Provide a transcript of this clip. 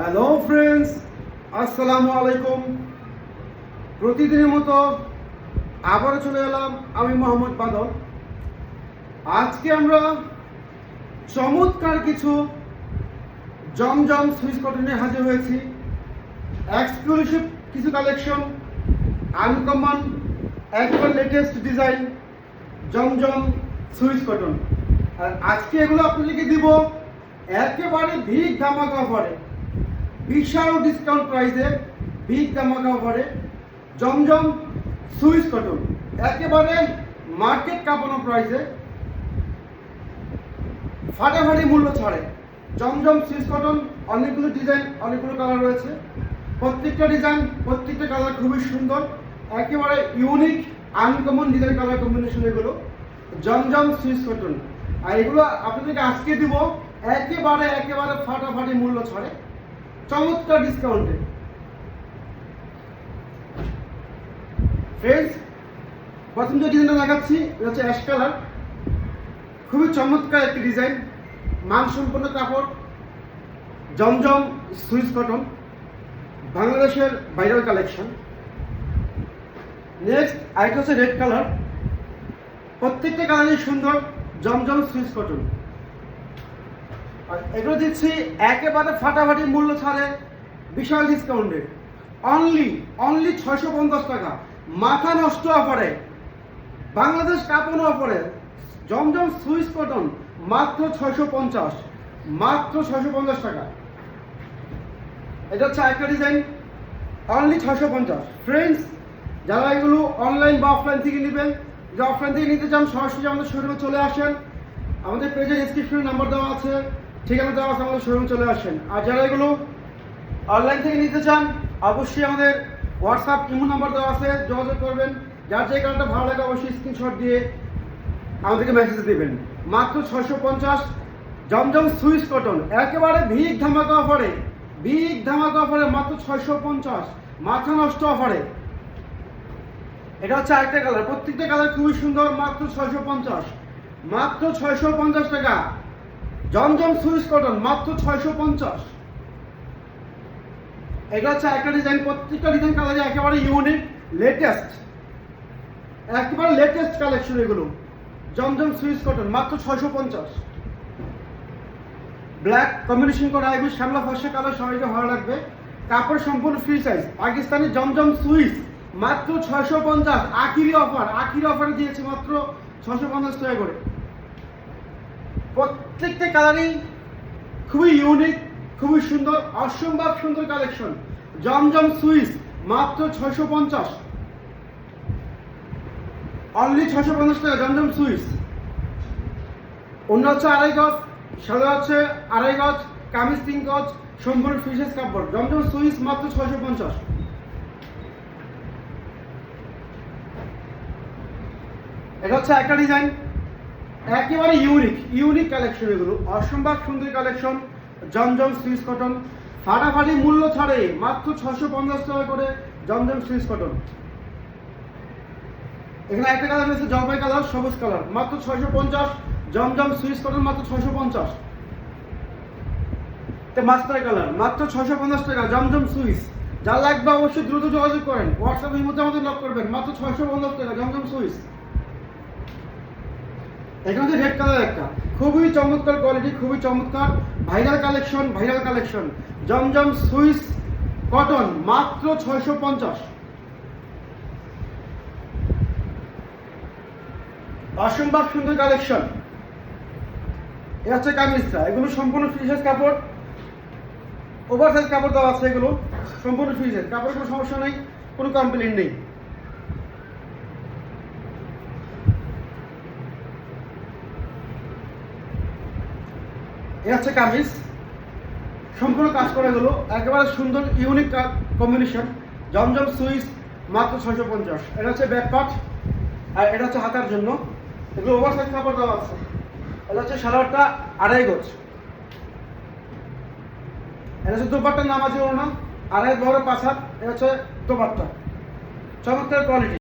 Hello friends আসসালামু আলাইকুম প্রতিদিনের মতো আবারও চলে এলাম আমি মোহাম্মদ বাদল। আজকে আমরা চমৎকার কিছু জমজম সুইচ কটনে হাজির হয়েছি। এক্সক্লুসিভ কিছু কালেকশন আনকমন একবার লেটেস্ট ডিজাইন জমজম সুইচ কটন আর আজকে এগুলো আপনাদেরকে দিব একেবারে ভিগ ধামাকা অফারে বিশাল ডিসকাউন্ট প্রাইসে ভিগ ধামাকা অফারে জমজম সুইচ কটন। একেবারে মার্কেট কাঁপানো প্রাইসে ফাটাফাটি মূল্য ছাড়ে। জমজম সুইচ কটন, অনেকগুলো ডিজাইন অনেকগুলো কালার রয়েছে। প্রত্যেকটা ডিজাইন প্রত্যেকটা কালার খুবই সুন্দর। একেবারে unique uncommon design colour combination এগুলো। জমজম সুইচ কটন। আর এগুলো আপনাদেরকে আজকে দিব, একেবারে একেবারে ফাটাফাটি মূল্য ছাড়ে। চমৎকার ডিসকাউন্টে ফ্রেন্ডস প্রথম যে ডিজাইনটা দেখাচ্ছি, এটা হচ্ছে অ্যাশ কালার খুবই চমৎকার একটি ডিজাইন মানসম্পন্ন কাপড়, জমজম সুইচ কটন বাংলাদেশের ভাইরাল কালেকশন নেক্সট আরেকটা হচ্ছে রেড কালার প্রত্যেকটা কালারই সুন্দর, জমজম সুইচ কটন এগুলো দিচ্ছি একেবারে ফাটাফাটি মূল্য ছাড়ে বিশাল ডিসকাউন্টে অনলি অনলি ছয়শো পঞ্চাশ টাকা। মাথা নষ্ট অফারে বাংলাদেশ কাঁপানো অফারে জমজম সুইচ কটন মাত্র ছয়শো পঞ্চাশ। মাত্র ছয়শো পঞ্চাশ টাকা। এটা হচ্ছে একটা ডিজাইন অনলি ছয়শো পঞ্চাশ। ফ্রেন্ডস যারা এগুলো অনলাইন বা অফলাইন থেকে নেবেন যে অফলাইন থেকে নিতে চান, সরাসরি আমাদের শোরুমে চলে আসেন। আমাদের পেজে ডিসক্রিপশনে নাম্বার দেওয়া আছে। ঠিকানা তো আছে আমাদের শোরুম চলে আসেন। আর যারা এগুলো অনলাইন থেকে নিতে চান, অবশ্যই আমাদের হোয়াটসঅ্যাপ ইমো নাম্বার দেওয়া আছে, যোগাযোগ করবেন। যার যে কারণটা ভালো লাগে, অবশ্যই স্ক্রিনশট দিয়ে আমাদেরকে মেসেজ দেবেন। মাত্র ছয়শো পঞ্চাশ, জমজম সুইচ কটন, একেবারে ভিগ ধামাকা অফারে ভিগ ধামাকা অফারে মাত্র ছয়শো পঞ্চাশ, মাথা নষ্ট অফারে এটা হচ্ছে আরেকটা কালার প্রত্যেকটা কালার খুবই সুন্দর, মাত্র ছয়শো পঞ্চাশ। মাত্র ছয়শো পঞ্চাশ টাকা। জমজম সুইচ কটন, মাত্র ছয়শো পঞ্চাশ। এটা হচ্ছে একটা ডিজাইন প্রত্যেকটা ডিজাইন কালারে একেবারে ইউনিক লেটেস্ট একেবারে লেটেস্ট কালেকশন এগুলো। জমজম সুইচ কটন, মাত্র ছয়শো পঞ্চাশ। ব্ল্যাক কম্বিনেশন করা এগুলো, শ্যামলা ফর্সা কালার সবাইকে ভালো লাগবে। কাপড় সম্পূর্ণ free size Pakistani Zamzam Swiss মাত্র ছয়শো পঞ্চাশ। আখিরি অফার আখিরি অফারে দিয়েছে মাত্র ছশো পঞ্চাশ টাকা করে। প্রত্যেকটা কালারই খুবই ইউনিক খুবই সুন্দর, অসম্ভব সুন্দর কালেকশন জমজম সুইচ মাত্র ছয়শো পঞ্চাশ। অনলি ছশো পঞ্চাশ টাকা, জমজম সুইচ অন্য হচ্ছে আড়াই গজ, সাদা হচ্ছে আড়াই গজ, কামিজ তিন গজ, সম্পূর্ণ ফিসেস কাপড়। জমজম সুইচ মাত্র ছয়শো পঞ্চাশ। এটা হচ্ছে একটা ডিজাইন একেবারে ইউনিক ইউনিক কালেকশন এগুলো। অসম্ভব সুন্দর কালেকশন জমজম সুইচ কটন ফাটাফাটি মূল্য ছাড়ে মাত্র ছশো পঞ্চাশ টাকা করে জমজম সুইচ কটন এখানে একটা কালার রয়েছে, জলপাই কালার সবুজ কালার মাত্র ছয়শো পঞ্চাশ, জমজম সুইচ কটন মাত্র ছয়শো পঞ্চাশ। মাস্টার কালার মাত্র ছয়শো পঞ্চাশ টাকা, জমজম সুইচ। যা লাগবে অবশ্যই দ্রুত যোগাযোগ করেন। হোয়াটসঅ্যাপ এই মধ্যে আমাদের লক করবেন। মাত্র ছয়শো পঞ্চাশ টাকা, জমজম সুইচ। এখানে হচ্ছে রেড কালার একটা। খুবই চমৎকার কোয়ালিটি খুবই চমৎকার। Viral collection viral collection Zamzam Swiss cotton, মাত্র ছয়শো পঞ্চাশ। অসম্ভব সুন্দর কালেকশন এ হচ্ছে কামিজটা। এগুলো সম্পূর্ণ ফ্রিজের কাপড়। ওভার সাইজ কাপড় দেওয়া আছে এগুলো। সম্পূর্ণ ফ্রিজের কাপড় কোনো সমস্যা নেই, কোনো কমপ্লেন নেই। এ হচ্ছে কামিজ। সম্পূর্ণ কাজ করা গেলো একেবারে সুন্দর ইউনিক কম্বিনেশন জমজম সুইচ মাত্র ছয়শো পঞ্চাশ। এটা হচ্ছে ব্যাক পার্ট আর এটা হচ্ছে হাতার জন্য। এগুলো ওভার সাইজ কাপড় দেওয়া আছে। এটা হচ্ছে সালোয়ারটা আড়াই গজ। এটা হচ্ছে দোপাট্টার নাম আছে ওর নাম আড়াই বড় পাঁচ হাত এটা হচ্ছে দোপাট্টা। চমৎকার কোয়ালিটি